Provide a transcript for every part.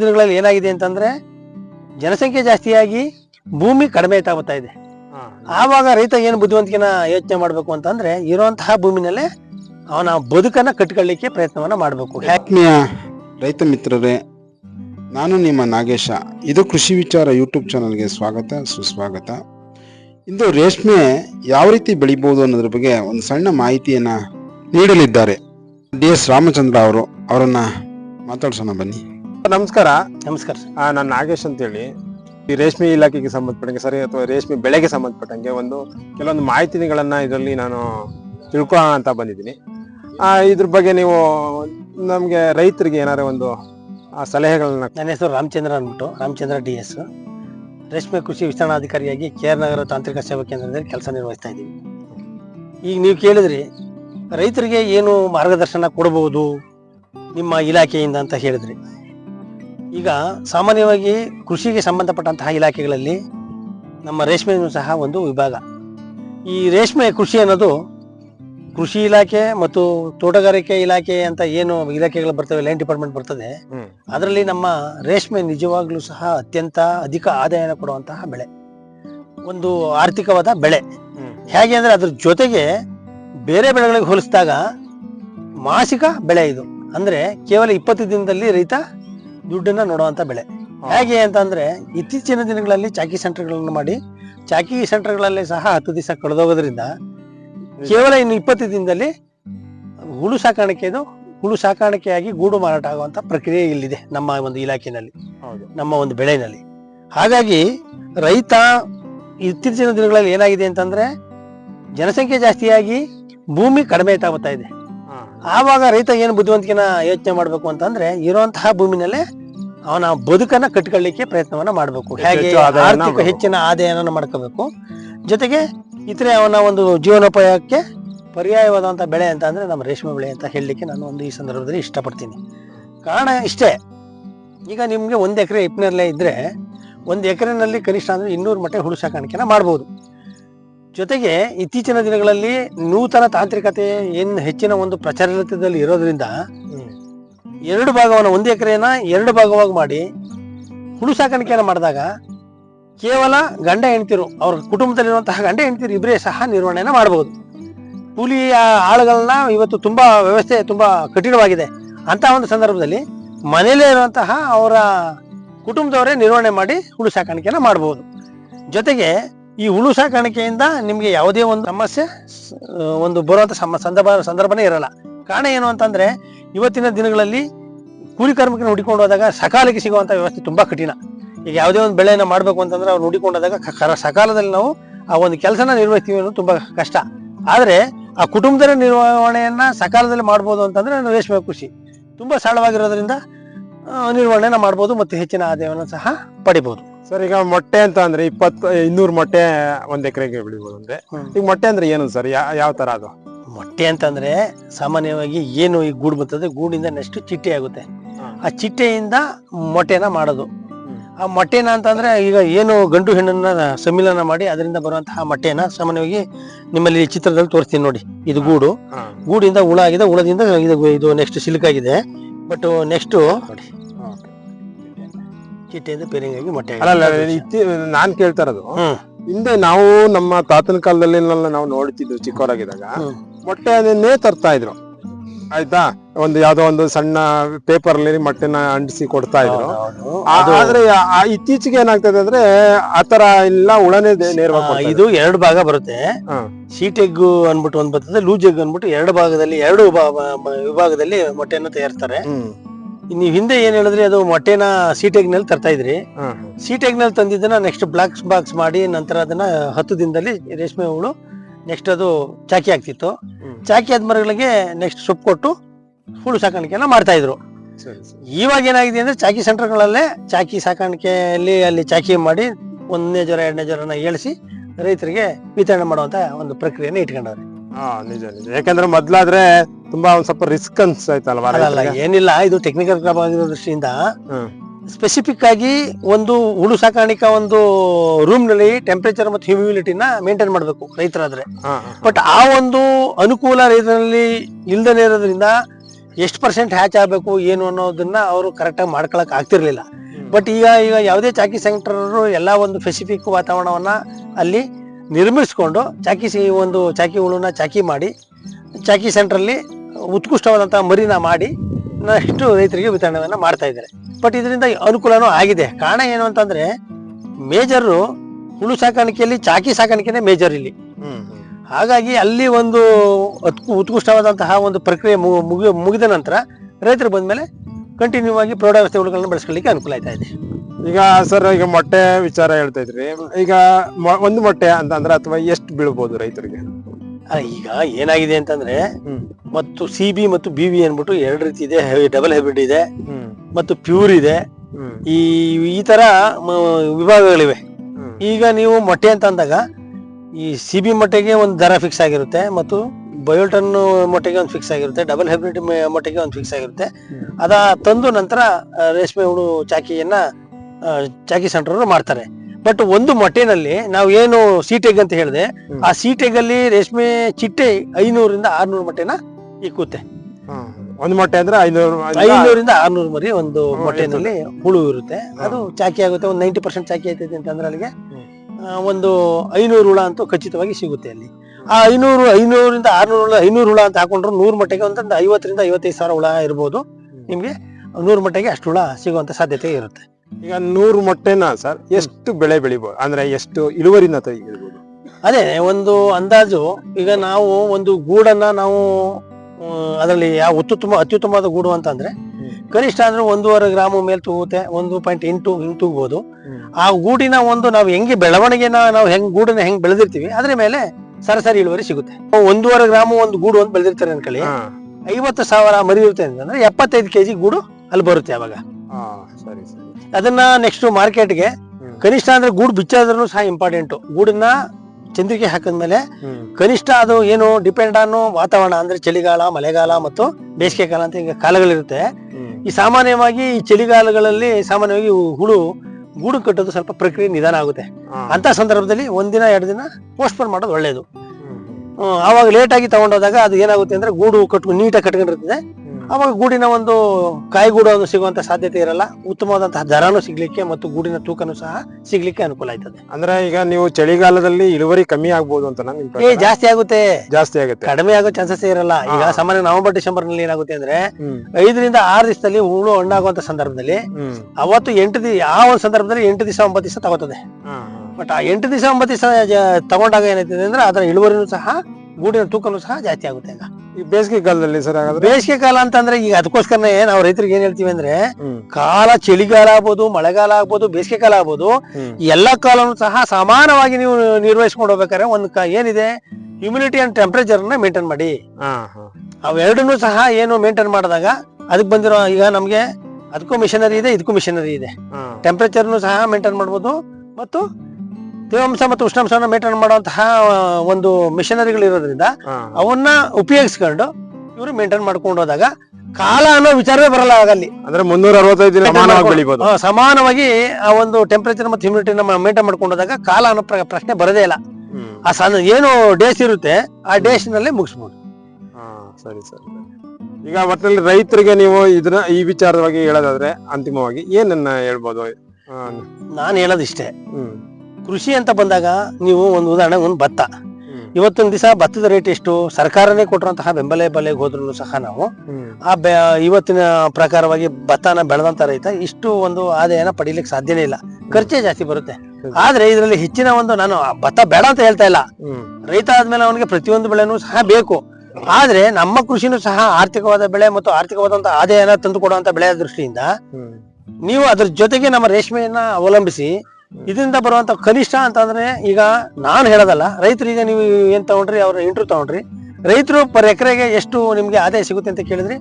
ದಿನಗಳಲ್ಲಿ ಏನಾಗಿದೆ ಅಂತಂದ್ರೆ ಜನಸಂಖ್ಯೆ ಜಾಸ್ತಿಯಾಗಿ ಭೂಮಿ ಕಡಿಮೆ ಆಗ್ತಾ ಇದೆ. ಆವಾಗ ರೈತ ಏನು ಬುದ್ಧಿವಂತಿಕೆನ ಯೋಚನೆ ಮಾಡಬೇಕು ಅಂತಂದ್ರೆ ಇರುವಂತಹ ಭೂಮಿನಲ್ಲೇ ಅವನ ಬದುಕನ್ನ ಕಟ್ಕೊಳ್ಳಿಕ್ಕೆ ಪ್ರಯತ್ನವನ್ನ ಮಾಡಬೇಕು. ಆತ್ಮೀಯ ರೈತ ಮಿತ್ರರೇ ನಾನು ನಿಮ್ಮ ನಾಗೇಶ. ಇದು ಕೃಷಿ ವಿಚಾರ ಯೂಟ್ಯೂಬ್ ಚಾನಲ್ಗೆ ಸ್ವಾಗತ ಸುಸ್ವಾಗತ. ಇಂದು ರೇಷ್ಮೆ ಯಾವ ರೀತಿ ಬೆಳಿಬಹುದು ಅನ್ನೋದ್ರ ಬಗ್ಗೆ ಒಂದು ಸಣ್ಣ ಮಾಹಿತಿಯನ್ನ ನೀಡಲಿದ್ದಾರೆ. ಡಿ ಎಸ್ ರಾಮಚಂದ್ರ ಅವರು ಅವರನ್ನ ಮಾತಾಡ್ಸೋಣ ಬನ್ನಿ. ನಮಸ್ಕಾರ. ನಮಸ್ಕಾರ ಸರ್. ಆ, ನಾನು ನಾಗೇಶ್ ಅಂತೇಳಿ. ಈ ರೇಷ್ಮೆ ಇಲಾಖೆಗೆ ಸಂಬಂಧಪಟ್ಟಂಗೆ ಸರಿ ಅಥವಾ ರೇಷ್ಮೆ ಬೆಳೆಗೆ ಸಂಬಂಧಪಟ್ಟಂಗೆ ಒಂದು ಕೆಲವೊಂದು ಮಾಹಿತಿಗಳನ್ನ ಇದರಲ್ಲಿ ನಾನು ತಿಳ್ಕೊಳ್ಳೋಣ ಅಂತ ಬಂದಿದ್ದೀನಿ. ಆ, ಇದ್ರ ಬಗ್ಗೆ ನೀವು ನಮಗೆ ರೈತರಿಗೆ ಏನಾದ್ರು ಒಂದು ಆ, ಸಲಹೆಗಳನ್ನ ನನ್ನ ಹೆಸರು ರಾಮಚಂದ್ರ ಅಂದ್ಬಿಟ್ಟು ರಾಮಚಂದ್ರ ಡಿ ಎಸ್. ರೇಷ್ಮೆ ಕೃಷಿ ವಿಸ್ತರಣಾಧಿಕಾರಿಯಾಗಿ ಕೆ ಆರ್ ನಗರ ತಾಂತ್ರಿಕ ಸೇವಾ ಕೇಂದ್ರದಲ್ಲಿ ಕೆಲಸ ನಿರ್ವಹಿಸ್ತಾ ಇದ್ದೀವಿ. ಈಗ ನೀವು ಕೇಳಿದ್ರಿ ರೈತರಿಗೆ ಏನು ಮಾರ್ಗದರ್ಶನ ಕೊಡಬಹುದು ನಿಮ್ಮ ಇಲಾಖೆಯಿಂದ ಅಂತ ಹೇಳಿದ್ರಿ. ಈಗ ಸಾಮಾನ್ಯವಾಗಿ ಕೃಷಿಗೆ ಸಂಬಂಧಪಟ್ಟಂತಹ ಇಲಾಖೆಗಳಲ್ಲಿ ನಮ್ಮ ರೇಷ್ಮೆಯೂ ಸಹ ಒಂದು ವಿಭಾಗ. ಈ ರೇಷ್ಮೆ ಕೃಷಿ ಅನ್ನೋದು ಕೃಷಿ ಇಲಾಖೆ ಮತ್ತು ತೋಟಗಾರಿಕೆ ಇಲಾಖೆ ಅಂತ ಏನು ಇಲಾಖೆಗಳು ಬರ್ತವೆ ಲೈನ್ ಡಿಪಾರ್ಟ್ಮೆಂಟ್ ಬರ್ತದೆ ಅದರಲ್ಲಿ ನಮ್ಮ ರೇಷ್ಮೆ ನಿಜವಾಗ್ಲೂ ಸಹ ಅತ್ಯಂತ ಅಧಿಕ ಆದಾಯನ ಕೊಡುವಂತಹ ಬೆಳೆ. ಒಂದು ಆರ್ಥಿಕವಾದ ಬೆಳೆ. ಹೇಗೆ ಅಂದ್ರೆ ಅದ್ರ ಜೊತೆಗೆ ಬೇರೆ ಬೆಳೆಗಳಿಗೆ ಹೋಲಿಸಿದಾಗ ಮಾಸಿಕ ಬೆಳೆ ಇದು. ಅಂದ್ರೆ ಕೇವಲ ಇಪ್ಪತ್ತು ದಿನದಲ್ಲಿ ರೈತ ದುಡ್ಡನ್ನ ನೋಡುವಂತ ಬೆಳೆ. ಹೇಗೆ ಅಂತಂದ್ರೆ ಇತ್ತೀಚಿನ ದಿನಗಳಲ್ಲಿ ಚಾಕಿ ಸೆಂಟರ್ಗಳನ್ನು ಮಾಡಿ ಚಾಕಿ ಸೆಂಟರ್ಗಳಲ್ಲಿ ಸಹ ಹತ್ತು ದಿವಸ ಕಳೆದೋಗೋದ್ರಿಂದ ಕೇವಲ ಇನ್ನು ಇಪ್ಪತ್ತು ದಿನದಲ್ಲಿ ಹುಳು ಸಾಕಾಣಿಕೆದು ಹುಳು ಸಾಕಾಣಿಕೆಯಾಗಿ ಗೂಡು ಮಾರಾಟ ಆಗುವಂತ ಪ್ರಕ್ರಿಯೆ ಇಲ್ಲಿದೆ ನಮ್ಮ ಒಂದು ಇಲಾಖೆಯಲ್ಲಿ ಹೌದು. ನಮ್ಮ ಒಂದು ಬೆಳೆನಲ್ಲಿ. ಹಾಗಾಗಿ ರೈತ ಇತ್ತೀಚಿನ ದಿನಗಳಲ್ಲಿ ಏನಾಗಿದೆ ಅಂತಂದ್ರೆ ಜನಸಂಖ್ಯೆ ಜಾಸ್ತಿಯಾಗಿ ಭೂಮಿ ಕಡಿಮೆ ಇದೆ. ಆವಾಗ ರೈತ ಏನು ಬುದ್ಧಿವಂತಿಕೆನ ಯೋಚನೆ ಮಾಡಬೇಕು ಅಂತಂದ್ರೆ ಇರುವಂತಹ ಭೂಮಿನಲ್ಲೇ ಅವನ ಬದುಕನ್ನ ಕಟ್ಕೊಳ್ಳಿಕ್ಕೆ ಪ್ರಯತ್ನವನ್ನ ಮಾಡಬೇಕು. ಹೇಗೆ ಆರ್ಥಿಕ ಹೆಚ್ಚಿನ ಆದಾಯನ ಮಾಡ್ಕೋಬೇಕು. ಜೊತೆಗೆ ಇತರೆ ಅವನ ಒಂದು ಜೀವನೋಪಾಯಕ್ಕೆ ಪರ್ಯಾಯವಾದಂತ ಬೆಳೆ ಅಂತ ಅಂದ್ರೆ ನಮ್ಮ ರೇಷ್ಮೆ ಬೆಳೆ ಅಂತ ಹೇಳಲಿಕ್ಕೆ ನಾನು ಒಂದು ಈ ಸಂದರ್ಭದಲ್ಲಿ ಇಷ್ಟಪಡ್ತೀನಿ. ಕಾರಣ ಇಷ್ಟೇ. ಈಗ ನಿಮ್ಗೆ ಒಂದು ಎಕರೆ ಹಿಪ್ನಲ್ಲೇ ಇದ್ರೆ ಒಂದು ಎಕರೆನಲ್ಲಿ ಕನಿಷ್ಠ ಅಂದ್ರೆ ಇನ್ನೂರು ಮಟ್ಟೆ ಹುಳು ಸಾಕಾಣಿಕೆನ ಮಾಡ್ಬೋದು. ಜೊತೆಗೆ ಇತ್ತೀಚಿನ ದಿನಗಳಲ್ಲಿ ನೂತನ ತಾಂತ್ರಿಕತೆ ಏನು ಹೆಚ್ಚಿನ ಒಂದು ಪ್ರಚಲಿತದಲ್ಲಿ ಇರೋದ್ರಿಂದ ಎರಡು ಭಾಗವನ್ನು, ಒಂದು ಎಕರೆಯನ್ನ ಎರಡು ಭಾಗವಾಗಿ ಮಾಡಿ ಹುಳು ಸಾಕಾಣಿಕೆಯನ್ನು ಮಾಡಿದಾಗ ಕೇವಲ ಗಂಡ ಹೆಂಡ್ತಿರು, ಅವ್ರ ಕುಟುಂಬದಲ್ಲಿರುವಂತಹ ಗಂಡ ಹೆಂಡ್ತಿರು ಇಬ್ಬರೇ ಸಹ ನಿರ್ವಹಣೆಯನ್ನು ಮಾಡಬಹುದು ಕೂಲಿ ಆ- ಆಳುಗಳನ್ನ ಇವತ್ತು ತುಂಬಾ ವ್ಯವಸ್ಥೆ ತುಂಬಾ ಕಠಿಣವಾಗಿದೆ. ಅಂತ ಒಂದು ಸಂದರ್ಭದಲ್ಲಿ ಮನೆಯಲ್ಲೇ ಇರುವಂತಹ ಅವರ ಕುಟುಂಬದವರೇ ನಿರ್ವಹಣೆ ಮಾಡಿ ಹುಳು ಸಾಕಾಣಿಕೆನ ಮಾಡಬಹುದು ಜೊತೆಗೆ ಈ ಹುಳು ಸಾಕಾಣಿಕೆಯಿಂದ ನಿಮಗೆ ಯಾವುದೇ ಒಂದು ಸಮಸ್ಯೆ ಒಂದು ಬರುವಂತ ಸಂದರ್ಭ, ಸಂದರ್ಭನೇ ಇರಲ್ಲ. ಕಾರಣ ಏನು ಅಂತಂದ್ರೆ, ಇವತ್ತಿನ ದಿನಗಳಲ್ಲಿ ಕೂಲಿ ಕಾರ್ಮಿಕನ ಹುಡುಕೊಂಡು ಹೋದಾಗ ಸಕಾಲಕ್ಕೆ ಸಿಗುವಂತ ವ್ಯವಸ್ಥೆ ತುಂಬಾ ಕಠಿಣ. ಈಗ ಯಾವುದೇ ಒಂದು ಬೆಳೆಯನ್ನು ಮಾಡಬೇಕು ಅಂತಂದ್ರೆ ಅವ್ರು ಹುಡುಕೊಂಡು ಹೋದಾಗ ಕ- ಕರ- ಸಕಾಲದಲ್ಲಿ ನಾವು ಆ ಒಂದು ಕೆಲಸನ ನಿರ್ವಹಿಸ್ತೀವಿ ಅನ್ನೋದು ತುಂಬಾ ಕಷ್ಟ. ಆದ್ರೆ ಆ ಕುಟುಂಬದ ನಿರ್ವಹಣೆಯನ್ನ ಸಕಾಲದಲ್ಲಿ ಮಾಡ್ಬೋದು ಅಂತಂದ್ರೆ ರೇಷ್ಮೆ ಕೃಷಿ ತುಂಬಾ ಸರಳವಾಗಿರೋದ್ರಿಂದ ನಿರ್ವಹಣೆನ ಮಾಡ್ಬೋದು ಮತ್ತು ಹೆಚ್ಚಿನ ಆದಾಯವನ್ನು ಸಹ ಪಡಿಬಹುದು ಸರ್ ಈಗ ಮೊಟ್ಟೆ ಅಂತ ಅಂದ್ರೆ ಇಪ್ಪತ್ತು ಇನ್ನೂರು ಮೊಟ್ಟೆ ಒಂದ್ ಎಕರೆಗೆ ಬೆಳಿಬೋದು ಅಂದ್ರೆ. ಈಗ ಮೊಟ್ಟೆ ಅಂದ್ರೆ ಏನು ಸರ್? ಯಾವ ತರ ಅದು? ಮೊಟ್ಟೆ ಅಂತಂದ್ರೆ ಸಾಮಾನ್ಯವಾಗಿ ಏನು ಈ ಗೂಡು ಬರ್ತದೆ ಗೂಡಿಂದ ನೆಕ್ಸ್ಟ್ ಚಿಟ್ಟೆ ಆಗುತ್ತೆ. ಆ ಚಿಟ್ಟೆಯಿಂದ ಮೊಟ್ಟೆನ ಮಾಡೋದು. ಆ ಮೊಟ್ಟೆನ ಅಂತಂದ್ರೆ ಈಗ ಏನು ಗಂಡು ಹೆಣ್ಣನ್ನ ಸಮ್ಮಿಲನ ಮಾಡಿ ಅದರಿಂದ ಬರುವಂತಹ ಮೊಟ್ಟೆನ ಸಾಮಾನ್ಯವಾಗಿ ನಿಮ್ಮಲ್ಲಿ ಚಿತ್ರದಲ್ಲಿ ತೋರಿಸ್ತೀನಿ ನೋಡಿ. ಇದು ಗೂಡು. ಗೂಡಿಂದ ಹುಳ ಆಗಿದೆ ಹುಳದಿಂದ ಇದು ಇದು ನೆಕ್ಸ್ಟ್ ಸಿಲ್ಕ್ ಆಗಿದೆ. ಬಟ್ ನೆಕ್ಸ್ಟ್ ನೋಡಿ. ಚಿಟ್ಟೆಯಿಂದ ಪೇರಿಂಗ್ ಮೊಟ್ಟೆ ಅಲ್ಲ ಅಲ್ಲ ಆಗಿದೆ. ಇತ್ತಿ ನಾನ್ ಕೇಳ್ತಾ ಇರೋದು. ಹ್ಮ್. ಹಿಂದೆ ನಾವು ನಮ್ಮ ತಾತನ ಕಾಲದಲ್ಲಿ ನಾವು ನೋಡ್ತಿದ್ವಿ ಚಿಕ್ಕವರಾಗಿದ್ದಾಗ ಹ್ಮ್. ಮೊಟ್ಟೆನೇ ತರ್ತಾ ಇದ್ರು. ಆಯ್ತಾ? ಒಂದು ಯಾವ್ದೋ ಒಂದು ಸಣ್ಣ ಪೇಪರ್ ಅಲ್ಲಿ ಮೊಟ್ಟೆನ ಅಂಟಿಸಿ ಕೊಡ್ತಾ ಇದ್ರು. ಆ- ಆದ್ರೆ ಆ- ಆ ಇತ್ತೀಚೆಗೆ ಏನಾಗ್ತದೆ ಅಂದ್ರೆ ಆತರ ಇಲ್ಲ ಉಳನೆ ನೇರವಾಗಿ ಆ, ಕೊಡ್ತಾ ಇದು ಎರಡು ಭಾಗ ಬರುತ್ತೆ. ಹಾ. ಸೀಟ್ ಎಗ್ ಅನ್ಬಿಟ್ಟು ಒಂದ್ ಬರ್ತದೆ ಲೂಜ್ ಎಗ್ ಅನ್ಬಿಟ್ಟು ಎರಡು ಭಾಗದಲ್ಲಿ ಎರಡು ವಿಭಾಗದಲ್ಲಿ ಮೊಟ್ಟೆಯನ್ನು ತಯಾರಿಸ್ತಾರೆ. ಹ್ಮ್. ನೀವು ಹಿಂದೆ ಏನ್ ಹೇಳಿದ್ರಿ ಅದು ಮೊಟ್ಟೆನ ಸೀಟೆಗ್ನಲ್ಲಿ ತರ್ತಾ ಇದ್ರಿ. ಸೀಟೆಗ್ನಲ್ಲಿ ತಂದಿದ್ದನ್ನ ನೆಕ್ಸ್ಟ್ ಬ್ಲಾಕ್ ಬಾಕ್ಸ್ ಮಾಡಿ ನಂತರ ಅದನ್ನ ಹತ್ತು ದಿನದಲ್ಲಿ ರೇಷ್ಮೆ ಹುಳು ನೆಕ್ಸ್ಟ್ ಅದು ಚಾಕಿ ಆಗ್ತಿತ್ತು. ಚಾಕಿ ಆದ ಮರಗಳಿಗೆ ನೆಕ್ಸ್ಟ್ ಸೊಪ್ಪು ಕೊಟ್ಟು ಹುಳು ಸಾಕಾಣಿಕೆಯನ್ನ ಮಾಡ್ತಾ ಇದ್ರು. ಇವಾಗ ಏನಾಗಿದೆ ಅಂದ್ರೆ ಚಾಕಿ ಸೆಂಟರ್ಗಳಲ್ಲೇ ಚಾಕಿ ಸಾಕಾಣಿಕೆಯಲ್ಲಿ ಅಲ್ಲಿ ಚಾಕಿ ಮಾಡಿ ಒಂದನೇ ಜ್ವರ ಎರಡನೇ ಜ್ವರನ ಏಳಿಸಿ ರೈತರಿಗೆ ವಿತರಣೆ ಮಾಡುವಂತ ಒಂದು ಪ್ರಕ್ರಿಯೆನ ಇಟ್ಕೊಂಡವ್ರೆ. ಹಾ ನಿಜ ನಿಜ. ಯಾಕಂದ್ರೆ ಮೊದ್ಲಾದ್ರೆ ತುಂಬಾ ಒಂದ್ ಸ್ವಲ್ಪ ರಿಸ್ಕ್ ಅನ್ಸಾಯ್ತಲ್ವಾ ಅಲ್ಲ ಏನಿಲ್ಲ ಇದು ಟೆಕ್ನಿಕಲ್ ಕ್ಲಬ್ ಆಗಿರೋ ದೃಷ್ಟಿಯಿಂದ. ಸ್ಪೆಸಿಫಿಕ್ ಆಗಿ ಒಂದು ಹುಳು ಸಾಕಾಣಿಕಾ ಒಂದು ರೂಮ್ನಲ್ಲಿ ಟೆಂಪರೇಚರ್ ಮತ್ತು ಹ್ಯೂಮಿಡಿಟಿನ ಮೇಂಟೈನ್ ಮಾಡಬೇಕು ರೈತರಾದ್ರೆ. ಬಟ್ ಆ ಒಂದು ಅನುಕೂಲ ರೈತರಲ್ಲಿ ಇಲ್ದೇ ಇರೋದ್ರಿಂದ ಎಷ್ಟು ಪರ್ಸೆಂಟ್ ಹ್ಯಾಚ್ ಆಗಬೇಕು ಏನು ಅನ್ನೋದನ್ನ ಅವರು ಕರೆಕ್ಟಾಗಿ ಮಾಡ್ಕೊಳಕ್ ಆಗ್ತಿರ್ಲಿಲ್ಲ ಬಟ್ ಈಗ ಈಗ ಯಾವುದೇ ಚಾಕಿ ಸೆಂಟರ್ ಎಲ್ಲ ಒಂದು ಸ್ಪೆಸಿಫಿಕ್ ವಾತಾವರಣವನ್ನ ಅಲ್ಲಿ ನಿರ್ಮಿಸ್ಕೊಂಡು ಚಾಕಿ ಒಂದು ಚಾಕಿ ಹುಳುನ ಚಾಕಿ ಮಾಡಿ ಚಾಕಿ ಸೆಂಟ್ರಲ್ಲಿ ಉತ್ಕೃಷ್ಟವಾದಂತಹ ಮರಿನ ಮಾಡಿ ನಷ್ಟು ರೈತರಿಗೆ ವಿತರಣೆಯನ್ನ ಮಾಡ್ತಾ ಇದ್ದಾರೆ. ಬಟ್ ಇದರಿಂದ ಅನುಕೂಲನೂ ಆಗಿದೆ. ಕಾರಣ ಏನು ಅಂತಂದ್ರೆ ಮೇಜರು ಹುಳು ಸಾಕಾಣಿಕೆಯಲ್ಲಿ ಚಾಕಿ ಸಾಕಾಣಿಕೆನೇ ಮೇಜರ್ ಇಲ್ಲಿ. ಹಾಗಾಗಿ ಅಲ್ಲಿ ಒಂದು ಅತ್ಕು- ಉತ್ಕೃಷ್ಟವಾದಂತಹ ಒಂದು ಪ್ರಕ್ರಿಯೆ ಮುಗಿ ಮುಗಿದ ನಂತರ ರೈತರು ಬಂದ್ಮೇಲೆ ಕಂಟಿನ್ಯೂ ಆಗಿ ಪ್ರೌಢಾವಸ್ಥೆ ಹುಳುಗಳನ್ನ ಬಳಸ್ಕೊಳ್ಳಿಕ್ಕೆ ಅನುಕೂಲ ಆಯ್ತಾ ಇದೆ. ಈಗ ಸರ್ ಈಗ ಮೊಟ್ಟೆ ವಿಚಾರ ಹೇಳ್ತಾ ಇದ್ರಿ. ಈಗ ಒಂದು ಮೊಟ್ಟೆ ಅಂತಂದ್ರೆ ಅಥವಾ ಎಷ್ಟು ಬೀಳ್ಬೋದು ರೈತರಿಗೆ? ಈಗ ಏನಾಗಿದೆ ಅಂತಂದ್ರೆ ಮತ್ತು ಸಿ ಬಿ ಮತ್ತು ಬಿ ವಿ ಅನ್ಬಿಟ್ಟು ಎರಡು ರೀತಿ ಇದೆ. ಡಬಲ್ ಹೈಬ್ರಿಡ್ ಇದೆ. ಮತ್ತು ಪ್ಯೂರ್ ಇದೆ. ಈ ಈ ತರ ವಿಭಾಗಗಳಿವೆ. ಈಗ ನೀವು ಮೊಟ್ಟೆ ಅಂತ ಅಂದಾಗ ಈ ಸಿ ಬಿ ಮೊಟ್ಟೆಗೆ ಒಂದು ದರ ಫಿಕ್ಸ್ ಆಗಿರುತ್ತೆ ಮತ್ತು ಬಯೋಟನ್ ಮೊಟ್ಟೆಗೆ ಒಂದು ಫಿಕ್ಸ್ ಆಗಿರುತ್ತೆ. ಡಬಲ್ ಹೈಬ್ರಿಡ್ ಮೊಟ್ಟೆಗೆ ಒಂದು ಫಿಕ್ಸ್ ಆಗಿರುತ್ತೆ. ಅದ ತಂದು ನಂತರ ರೇಷ್ಮೆ ಹುಳು ಚಾಕಿಯನ್ನ ಚಾಕಿ ಸೆಂಟರ್ ಮಾಡ್ತಾರೆ. ಬಟ್ ಒಂದು ಮೊಟ್ಟೆನಲ್ಲಿ ನಾವು ಏನು ಸೀಟೆಗ್ ಅಂತ ಹೇಳಿದೆ. ಆ ಸೀಟೆಗಲ್ಲಿ ರೇಷ್ಮೆ ಚಿಟ್ಟೆ ಐನೂರಿಂದ ಆರ್ನೂರು ಮೊಟ್ಟೆನ ಇಕ್ಕುತ್ತೆ. ಒಂದು ಮೊಟ್ಟೆ ಅಂದ್ರೆ ಐನೂರು ಐನೂರಿಂದ ಆರ್ನೂರು ಮರಿ ಒಂದು ಮೊಟ್ಟೆನಲ್ಲಿ ಹುಳು ಇರುತ್ತೆ. ಅದು ಚಾಕಿ ಆಗುತ್ತೆ ಒಂದು ನೈಂಟಿ ಪರ್ಸೆಂಟ್ ಚಾಕಿ ಆಯ್ತೈತೆ ಅಂತಂದ್ರೆ ಅಲ್ಲಿಗೆ ಒಂದು ಐನೂರು ಹುಳ ಅಂತೂ ಖಚಿತವಾಗಿ ಸಿಗುತ್ತೆ ಅಲ್ಲಿ. ಆ ಐನೂರು ಐನೂರಿಂದ ಆರ್ನೂರು ಹುಳ ಐನೂರು ಹುಳ ಅಂತ ಹಾಕೊಂಡ್ರು ನೂರು ಮಟ್ಟಿಗೆ ಒಂದೊಂದು ಐವತ್ತರಿಂದ ಐವತ್ತೈದು ಸಾವಿರ ಹುಳ ಇರ್ಬೋದು. ನಿಮಗೆ ನೂರು ಮಟ್ಟಿಗೆ ಅಷ್ಟು ಹುಳ ಸಿಗುವಂತ ಸಾಧ್ಯತೆ ಇರುತ್ತೆ. ಈಗ ನೂರು ಮೊಟ್ಟೆನ ಸರ್ ಎಷ್ಟು ಬೆಳೆ ಬೆಳಿಬಹುದು ಅಂದ್ರೆ ಎಷ್ಟು ಇಳುವರಿನ ತೆಗಿಬೋದು ಅದೇ ಒಂದು ಅಂದಾಜು ಈಗ ನಾವು ಒಂದು ಗೂಡನ್ನ ನಾವು ಅದರಲ್ಲಿ ಯಾವ ಅತ್ಯುತ್ತಮ ಅತ್ಯುತ್ತಮವಾದ ಗೂಡು ಅಂತಂದ್ರೆ ಕನಿಷ್ಠ ಅಂದ್ರೆ ಒಂದೂವರೆ ಗ್ರಾಮ ಮೇಲೆ ತೂಗುತ್ತೆ ಒಂದು ಪಾಯಿಂಟ್ ಎಂಟು ಹಿಂಗ್ ತೂಗ್ಬೋದು. ಆ ಗೂಡಿನ ಒಂದು ನಾವು ಹೆಂಗೆ ಬೆಳವಣಿಗೆನ ನಾವು ಹೆಂಗ್ ಗೂಡನ್ನ ಹೆಂಗ್ ಬೆಳೆದಿರ್ತೀವಿ ಅದ್ರ ಮೇಲೆ ಸರಾಸರಿ ಇಳುವರಿ ಸಿಗುತ್ತೆ. ಒಂದೂವರೆ ಗ್ರಾಮ ಒಂದು ಗೂಡು ಅಂತ ಬೆಳೆದಿರ್ತಾರೆ ಅನ್ಕೊಳ್ಳಿ. ಐವತ್ತು ಸಾವಿರ ಮರಿ ಇರುತ್ತೆ ಅಂತಂದ್ರೆ ಎಪ್ಪತ್ತೈದು ಕೆಜಿ ಗೂಡು ಅಲ್ಲಿ ಬರುತ್ತೆ ಅವಾಗ. ಹಾ, ಸರಿ ಸರಿ ಅದನ್ನ ನೆಕ್ಸ್ಟ್ ಮಾರ್ಕೆಟ್ಗೆ. ಕನಿಷ್ಠ ಅಂದ್ರೆ ಗೂಡು ಬಿಚ್ಚಾದ್ರೂ ಸಹ ಇಂಪಾರ್ಟೆಂಟ್ ಗೂಡನ್ನ ಚಂದ್ರಿಕೆ ಹಾಕಿದ್ಮೇಲೆ. ಕನಿಷ್ಠ ಅದು ಏನು ಡಿಪೆಂಡ್ ಆನ್ ವಾತಾವರಣ ಅಂದ್ರೆ ಚಳಿಗಾಲ ಮಳೆಗಾಲ ಮತ್ತು ಬೇಸಿಗೆ ಕಾಲ ಅಂತ ಈಗ ಕಾಲಗಳಿರುತ್ತೆ. ಈ ಸಾಮಾನ್ಯವಾಗಿ ಈ ಚಳಿಗಾಲಗಳಲ್ಲಿ ಸಾಮಾನ್ಯವಾಗಿ ಹುಳು ಗೂಡು ಕಟ್ಟೋದು ಸ್ವಲ್ಪ ಪ್ರಕ್ರಿಯೆ ನಿಧಾನ ಆಗುತ್ತೆ. ಅಂತ ಸಂದರ್ಭದಲ್ಲಿ ಒಂದಿನ ಎರಡು ದಿನ ಪೋಸ್ಟ್ಪೋನ್ ಮಾಡೋದು ಒಳ್ಳೇದು ಅವಾಗ ಲೇಟ್ ಆಗಿ ತಗೊಂಡೋದಾಗ ಅದು ಏನಾಗುತ್ತೆ ಅಂದ್ರೆ ಗೂಡು ಕಟ್ಕೊಂಡು ನೀಟಾಗಿ ಕಟ್ಕೊಂಡಿರ್ತದೆ. ಅವಾಗ ಗೂಡಿನ ಒಂದು ಕಾಯಿಗೂಡು ಒಂದು ಸಿಗುವಂತ ಸಾಧ್ಯತೆ ಇರಲ್ಲ. ಉತ್ತಮವಾದಂತಹ ದರನು ಸಿಗ್ಲಿಕ್ಕೆ ಮತ್ತು ಗೂಡಿನ ತೂಕನು ಸಹ ಸಿಗ್ಲಿಕ್ಕೆ ಅನುಕೂಲ ಆಯ್ತದೆ. ಅಂದ್ರೆ ಈಗ ನೀವು ಚಳಿಗಾಲದಲ್ಲಿ ಇಳುವರಿ ಕಮ್ಮಿ ಆಗ್ಬೋದು ಅಂತ ಏ ಜಾಸ್ತಿ ಆಗುತ್ತೆ. ಜಾಸ್ತಿ ಆಗುತ್ತೆ. ಕಡಿಮೆ ಆಗೋ ಚಾನ್ಸಸ್ ಇರಲ್ಲ. ಈಗ. ಸಾಮಾನ್ಯ ನವೆಂಬರ್ ಡಿಸೆಂಬರ್ನಲ್ಲಿ ಏನಾಗುತ್ತೆ ಅಂದ್ರೆ. ಐದರಿಂದ ಆರು ದಿವಸದಲ್ಲಿ ಹುಳು ಹಣ್ಣಾಗುವಂತ ಸಂದರ್ಭದಲ್ಲಿ ಅವತ್ತು ಎಂಟು ದಿವಸ ಆ ಒಂದು ಸಂದರ್ಭದಲ್ಲಿ ಎಂಟು ದಿವಸ ಒಂಬತ್ತು ದಿವಸ ತಗೋತದೆ. ಬಟ್ ಆ ಎಂಟು ದಿವಸ ಒಂಬತ್ತು ದಿವಸ ತಗೊಂಡಾಗ ಏನಾಯ್ತದೆ ಅಂದ್ರೆ ಅದರ ಇಳುವರಿನೂ ಸಹ ಗೂಡಿನ ತೂಕನು ಸಹ ಜಾಸ್ತಿ ಆಗುತ್ತೆ ಈಗ. ಈ ಬೇಸಿಗೆ ಕಾಲದಲ್ಲಿ ಸರ್ ಹಾಗಾದ್ರೆ? ಬೇಸಿಗೆ ಕಾಲ ಅಂತಂದ್ರೆ ಈಗ ಅದಕ್ಕೋಸ್ಕರನೇ ನಾವು ರೈತರಿಗೆ ಏನ್ ಹೇಳ್ತೀವಿ ಅಂದ್ರೆ. ಕಾಲ ಚಳಿಗಾಲ ಆಗ್ಬೋದು ಮಳೆಗಾಲ ಆಗ್ಬೋದು ಬೇಸಿಗೆ ಕಾಲ ಆಗ್ಬೋದು ಎಲ್ಲ ಕಾಲನು ಸಹ ಸಮಾನವಾಗಿ ನೀವು ನಿರ್ವಹಿಸ್ಕೊಂಡು ಹೋಗ್ಬೇಕಾದ್ರೆ ಒಂದು ಏನಿದೆ? ಹ್ಯೂಮಿಡಿಟಿ ಅಂಡ್ ಟೆಂಪರೇಚರ್ನ ಮೇಂಟೈನ್ ಮಾಡಿ. ಅವೆರಡನ್ನೂ ಸಹ ಏನು ಮೇಂಟೈನ್ ಮಾಡಿದಾಗ ಅದಕ್ಕೆ ಬಂದಿರೋ ಈಗ ನಮ್ಗೆ ಅದಕ್ಕೂ ಮಿಷನರಿ ಇದೆ ಇದಕ್ಕೂ ಮಿಷನರಿ ಇದೆ. ಟೆಂಪರೇಚರ್ನು ಸಹ ಮೇಂಟೈನ್ ಮಾಡ್ಬೋದು ಮತ್ತು ತೇವಾಂಶ ಮತ್ತು ಉಷ್ಣಾಂಶವನ್ನು ಮೇಂಟೈನ್ ಮಾಡುವಂತಹ ಒಂದು ಮಿಷನರಿಗಳು ಇರೋದ್ರಿಂದ ಅವನ್ನ ಉಪಯೋಗಿಸ್ಕೊಂಡು ಇವರು ಮೇಂಟೈನ್ ಮಾಡ್ಕೊಂಡು ಹೋದಾಗ ಕಾಲ ಅನ್ನೋ ವಿಚಾರವೇ ಬರಲ್ಲ ಆಗಲ್ಲಿ. ಅಂದ್ರೆ ಮುನ್ನೂರ ಅರವತ್ತೈದು ದಿನ ಸಮಾನವಾಗಿ ಬೆಳಿಬೋದು. ಸಮಾನವಾಗಿ ಆ ಒಂದು ಟೆಂಪರೇಚರ್ ಮತ್ತು ಹ್ಯೂಮಿಡಿಟಿನ ಮೇಂಟೈನ್ ಮಾಡ್ಕೊಂಡು ಹೋದಾಗ ಕಾಲ ಅನ್ನೋ ಪ್ರ- ಪ್ರಶ್ನೆ ಬರದೇ ಇಲ್ಲ. ಆ ಸಣ್ಣ ಏನು ಡೇಸ್ ಇರುತ್ತೆ ಆ ಡೇಸ್ನಲ್ಲಿ ಮುಗಿಸ್ಬೋದು. ಸರಿ ಸರಿ ಈಗ ಒಟ್ಟಿನಲ್ಲಿ ರೈತರಿಗೆ ನೀವು ಇದನ್ನ ಈ ವಿಚಾರವಾಗಿ ಹೇಳೋದಾದ್ರೆ ಅಂತಿಮವಾಗಿ ಏನನ್ನ ಹೇಳ್ಬೋದು? ನಾನು ಹೇಳೋದಿಷ್ಟೇ. ಹ್ಮ್. ಕೃಷಿ ಅಂತ ಬಂದಾಗ ನೀವು ಒಂದು ಉದಾಹರಣೆ ಒಂದು ಭತ್ತ. ಇವತ್ತೊಂದು ದಿವಸ ಭತ್ತದ ರೇಟ್ ಎಷ್ಟು? ಸರ್ಕಾರನೇ ಕೊಟ್ಟಿರುವಂತಹ ಬೆಂಬಲ ಬೆಲೆಗೆ ಹೋದ್ರು ಸಹ ನಾವು ಆ ಬೆ ಇವತ್ತಿನ ಪ್ರಕಾರವಾಗಿ ಭತ್ತನ ಬೆಳೆದಂತ ರೈತ ಇಷ್ಟು ಒಂದು ಆದಾಯನ ಪಡೀಲಿಕ್ಕೆ ಸಾಧ್ಯನೇ ಇಲ್ಲ. ಖರ್ಚೇ ಜಾಸ್ತಿ ಬರುತ್ತೆ. ಆದ್ರೆ ಇದರಲ್ಲಿ ಹೆಚ್ಚಿನ ಒಂದು ನಾನು ಭತ್ತ ಬೇಡ ಅಂತ ಹೇಳ್ತಾ ಇಲ್ಲ. ರೈತ ಆದ್ಮೇಲೆ ಅವನಿಗೆ ಪ್ರತಿಯೊಂದು ಬೆಳೆನೂ ಸಹ ಬೇಕು. ಆದ್ರೆ ನಮ್ಮ ಕೃಷಿನೂ ಸಹ ಆರ್ಥಿಕವಾದ ಬೆಳೆ ಮತ್ತು ಆರ್ಥಿಕವಾದಂತಹ ಆದಾಯನ ತಂದು ಕೊಡುವಂತ ಬೆಳೆಯ ದೃಷ್ಟಿಯಿಂದ ನೀವು ಅದ್ರ ಜೊತೆಗೆ ನಮ್ಮ ರೇಷ್ಮೆಯನ್ನ ಅವಲಂಬಿಸಿ ಇದರಿಂದ ಬರುವಂತ ಕನಿಷ್ಠ ಅಂತಂದ್ರೆ ಈಗ ನಾನು ಹೇಳೋದಲ್ಲ ರೈತರು ಈಗ ನೀವು ಏನ್ ತಗೊಂಡ್ರಿ ಅವ್ರ ಇಂಟ್ರೂ ತಗೊಂಡ್ರಿ. ರೈತರು ಪರ್ ಎಕರೆಗೆ ಎಷ್ಟು ನಿಮ್ಗೆ ಆದಾಯ ಸಿಗುತ್ತೆ ಅಂತ ಕೇಳಿದ್ರಿ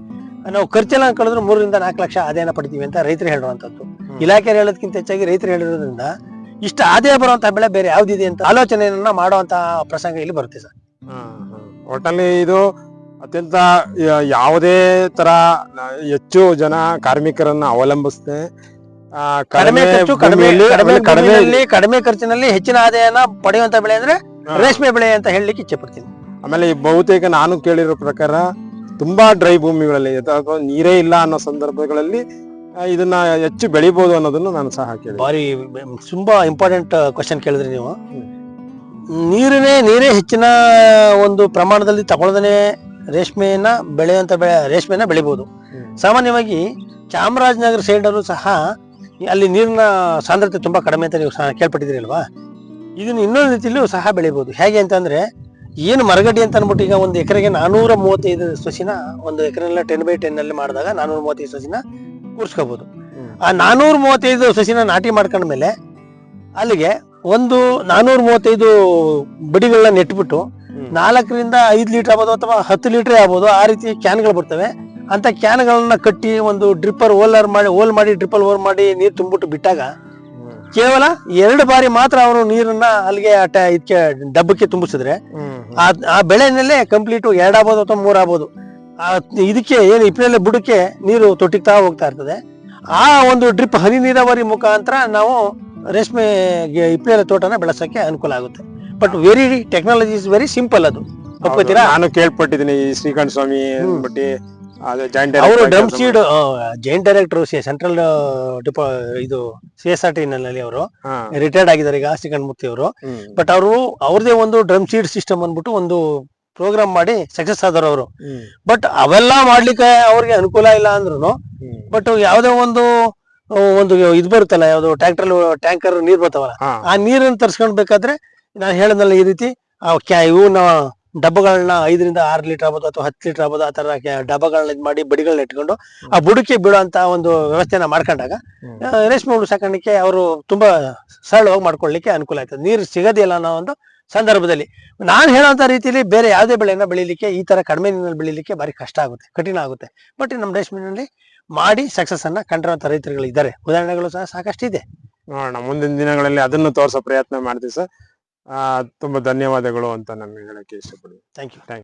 ನಾವು ಖರ್ಚೆಲ್ಲ ಕಳೆದ್ರೆ ಮೂರರಿಂದ ನಾಲ್ಕು ಲಕ್ಷ ಆದಾಯನ ಪಡಿತೀವಿ ಅಂತ ರೈತರು ಹೇಳುವಂತದ್ದು. ಇಲಾಖೆ ಹೇಳೋದಕ್ಕಿಂತ ಹೆಚ್ಚಾಗಿ ರೈತರು ಹೇಳಿರೋದ್ರಿಂದ ಇಷ್ಟು ಆದಾಯ ಬರುವಂತಹ ಬೆಳೆ ಬೇರೆ ಯಾವ್ದಿದೆ ಅಂತ ಆಲೋಚನೆಯನ್ನ ಮಾಡುವಂತ ಪ್ರಸಂಗ ಇಲ್ಲಿ ಬರುತ್ತೆ ಸರ್. ಒಟ್ಟಲ್ಲಿ ಇದು ಅತ್ಯಂತ ಯಾವುದೇ ತರ ಹೆಚ್ಚು ಜನ ಕಾರ್ಮಿಕರನ್ನ ಅವಲಂಬಿಸದೆ ಕಡಿಮೆ ಖರ್ಚು ಕಡಿಮೆ ಭೂಮಿಯಲ್ಲಿ ಕಡಿಮೆ ಆಮೇಲೆ ಕಡಿಮೆ ಖರ್ಚಿನಲ್ಲಿ ಹೆಚ್ಚಿನ ಆದಾಯನ ಪಡೆಯುವಂತ ಬೆಳೆ ಅಂದ್ರೆ ರೇಷ್ಮೆ ಬೆಳೆ ಅಂತ ಹೇಳಲಿಕ್ಕೆ ಇಚ್ಛೆ ಪಡ್ತೀನಿ. ಆಮೇಲೆ ಈ ಬಹುತೇಕ ನಾನು ಕೇಳಿರೋ ಪ್ರಕಾರ ತುಂಬಾ ಡ್ರೈ ಭೂಮಿಗಳಲ್ಲಿ ಅಥವಾ ನೀರೇ ಇಲ್ಲ ಅನ್ನೋ ಸಂದರ್ಭಗಳಲ್ಲಿ ಇದನ್ನ ಹೆಚ್ಚು ಬೆಳಿಬಹುದು ಅನ್ನೋದನ್ನು ನಾನು ಸಹ ಕೇಳಿ ಬಾರಿ ತುಂಬಾ ಇಂಪಾರ್ಟೆಂಟ್ ಕ್ವಶನ್ ಕೇಳಿದ್ರಿ ನೀವು. ನೀರನೇ ನೀರೇ ಹೆಚ್ಚಿನ ಒಂದು ಪ್ರಮಾಣದಲ್ಲಿ ತಗೊಳ್ದೇ ರೇಷ್ಮೆಯನ್ನ ಬೆಳೆಯುವಂತ ಬೆಳೆ ರೇಷ್ಮೆನ ಬೆಳಿಬಹುದು ಸಾಮಾನ್ಯವಾಗಿ ಚಾಮರಾಜನಗರ ಸೈಡ್ ಅಲ್ಲೂ ಸಹ ಅಲ್ಲಿ ನೀರಿನ ಸಾಂದ್ರತೆ ತುಂಬ ಕಡಿಮೆ ಅಂತ ನೀವು ಸಹ ಕೇಳ್ಪಟ್ಟಿದ್ದೀರಿ ಅಲ್ವಾ ಇದನ್ನ ಇನ್ನೊಂದು ರೀತಿಯಲ್ಲೂ ಸಹ ಬೆಳಿಬೋದು. ಹೇಗೆ ಅಂತಂದರೆ ಏನು ಮರಗಡ್ಡಿ ಅಂತ ಅಂದ್ಬಿಟ್ಟು ಈಗ ಒಂದು ಎಕರೆಗೆ ನಾನೂರ ಮೂವತ್ತೈದು ಸಸಿನ ಒಂದು ಎಕರೆಲ್ಲ ಟೆನ್ ಬೈ ಟೆನ್ ಅಲ್ಲಿ ಮಾಡಿದಾಗ ನಾನೂರ ಮೂವತ್ತೈದು ಸಸಿನ ಕೂರಿಸ್ಕೋಬೋದು. ಆ ನಾನೂರ ಮೂವತ್ತೈದು ಸಸಿನ ನಾಟಿ ಮಾಡ್ಕೊಂಡ್ಮೇಲೆ ಅಲ್ಲಿಗೆ ಒಂದು ನಾನೂರ ಮೂವತ್ತೈದು ಬಡಿಗಳನ್ನ ನೆಟ್ಬಿಟ್ಟು. ನಾಲ್ಕರಿಂದ ಐದು ಲೀಟರ್ ಆಗ್ಬೋದು ಅಥವಾ ಹತ್ತು ಲೀಟರ್ ಆಗ್ಬೋದು. ಆ ರೀತಿ ಕ್ಯಾನ್ಗಳು ಬರ್ತವೆ. ಅಂತ ಕ್ಯಾನ್ಗಳನ್ನ ಕಟ್ಟಿ ಒಂದು ಡ್ರಿಪ್ಪರ್ ಓಲರ್ ಮಾಡಿ ಓಲ್ ಮಾಡಿ ಡ್ರಿಪ್ಪರ್ ಓಲ್ ಮಾಡಿ ನೀರು ತುಂಬಿಟ್ಟು ಬಿಟ್ಟಾಗ ಕೇವಲ ಎರಡು ಬಾರಿ ಮಾತ್ರ ಅವರು ನೀರನ್ನ ಅಲ್ಲಿಗೆ ಇದಕ್ಕೆ ಡಬ್ಬಕ್ಕೆ ತುಂಬಿಸಿದ್ರೆ ಆ ಬೆಳೆನಲ್ಲೇ ಕಂಪ್ಲೀಟ್ ಎರಡಾಗ್ಬೋದು ಅಥವಾ ಮೂರಾಗ್ಬೋದು. ಇದಕ್ಕೆ ಏನು ಇಪ್ಪಿನಲ್ಲಿ ಬುಡಕ್ಕೆ ನೀರು ತೊಟ್ಟಿಗ್ತಾ ಹೋಗ್ತಾ ಇರ್ತದೆ. ಆ ಒಂದು ಡ್ರಿಪ್ ಹನಿ ನೀರಾವರಿ ಮುಖಾಂತರ ನಾವು ರೇಷ್ಮೆ ಇಪ್ಪಿನಲ್ಲಿ ತೋಟನ ಬೆಳೆಸೋಕೆ ಅನುಕೂಲ ಆಗುತ್ತೆ. But very technology is very simple ಅದು. ನಾನು ಕೇಳ್ಪಟ್ಟಿದ್ದೀನಿ ಈ ಶ್ರೀಕಂಠ ಸ್ವಾಮಿ ಹ್ಮ್. ಅವರು drum seed joint director central depot ಇದು ಸಿ ಎಸ್ ಆರ್ ಟಿ ನಲ್ಲಿ ಅವರು. ರಿಟೈರ್ಡ್ ಆಗಿದ್ದಾರೆ ಈಗ ಶ್ರೀಕಂಠ ಮೂರ್ತಿ ಅವರು. ಬಟ್ ಅವರು ಅವ್ರದೇ ಒಂದು ಡ್ರಮ್ ಸೀಡ್ ಸಿಸ್ಟಮ್ ಅಂದ್ಬಿಟ್ಟು ಒಂದು ಪ್ರೋಗ್ರಾಮ್ ಮಾಡಿ ಸಕ್ಸಸ್ ಆದರು ಅವರು. ಬಟ್ ಅವೆಲ್ಲ ಮಾಡ್ಲಿಕ್ಕೆ ಅವ್ರಿಗೆ ಅನುಕೂಲ ಇಲ್ಲ ಅಂದ್ರು ಬಟ್ ಯಾವ್ದೇ ಒಂದು ಒಂದು ಇದು ಬರುತ್ತಲ್ಲ ಯಾವ್ದು ಟ್ರ್ಯಾಕ್ಟರ್ ಟ್ಯಾಂಕರ್ ನೀರ್ ಬರ್ತಾವಲ್ಲ ಆ ನೀರನ್ನು ತರ್ಸ್ಕೊಂಡ್ ಬೇಕಾದ್ರೆ ನಾನು ಹೇಳದಲ್ಲ ಈ ರೀತಿ ಆ ಕ್ಯಾ ಇವನ್ನ ಡಬ್ಬಗಳನ್ನ ಐದರಿಂದ ಆರು ಲೀಟರ್ ಆಗ್ಬೋದು ಅಥವಾ ಹತ್ತು ಲೀಟರ್ ಆಗ್ಬೋದು ಆ ತರ ಡಬ್ಬಗಳನ್ನ ಇದ್ ಮಾಡಿ ಬಡಿಗಳನ್ನ ಇಟ್ಕೊಂಡು ಆ ಬುಡಕ್ಕೆ ಬಿಡುವಂತ ಒಂದು ವ್ಯವಸ್ಥೆನ ಮಾಡ್ಕೊಂಡಾಗ ರೇಷ್ಮೆ ಹುಳು ಸಾಕಾಣಿಕೆ ಅವರು ತುಂಬಾ ಸರಳವಾಗಿ ಮಾಡ್ಕೊಳ್ಳಿಕ್ಕೆ ಅನುಕೂಲ ಆಯ್ತದೆ ನೀರು ಸಿಗೋದಿಲ್ಲ ಅನ್ನೋ ಒಂದು ಸಂದರ್ಭದಲ್ಲಿ. ನಾನು ಹೇಳೋಂತ ರೀತಿಯಲ್ಲಿ ಬೇರೆ ಯಾವುದೇ ಬೆಳೆಯನ್ನ ಬೆಳಿಲಿಕ್ಕೆ ಈ ತರ ಕಡಿಮೆ ನೀರಿನಲ್ಲಿ ಬೆಳಿಲಿಕ್ಕೆ ಬಾರಿ ಕಷ್ಟ ಆಗುತ್ತೆ ಕಠಿಣ ಆಗುತ್ತೆ. ಬಟ್ ನಮ್ಮ ರೇಷ್ಮೆನಲ್ಲಿ ಮಾಡಿ ಸಕ್ಸಸ್ ಅನ್ನ ಕಂಡಿರುವಂತ ರೈತರುಗಳು ಇದ್ದಾರೆ ಉದಾಹರಣೆಗಳು ಸಹ ಸಾಕಷ್ಟು ಇದೆ ನೋಡೋಣ ಮುಂದಿನ ದಿನಗಳಲ್ಲಿ ಅದನ್ನು ತೋರಿಸೋ ಪ್ರಯತ್ನ ಮಾಡ್ತೀವಿ ಸರ್. ತುಂಬಾ ಧನ್ಯವಾದಗಳು ಅಂತ ನಾನು ಹೇಳಕ್ಕೆ ಇಷ್ಟಪಡ್ತೀನಿ. Thank you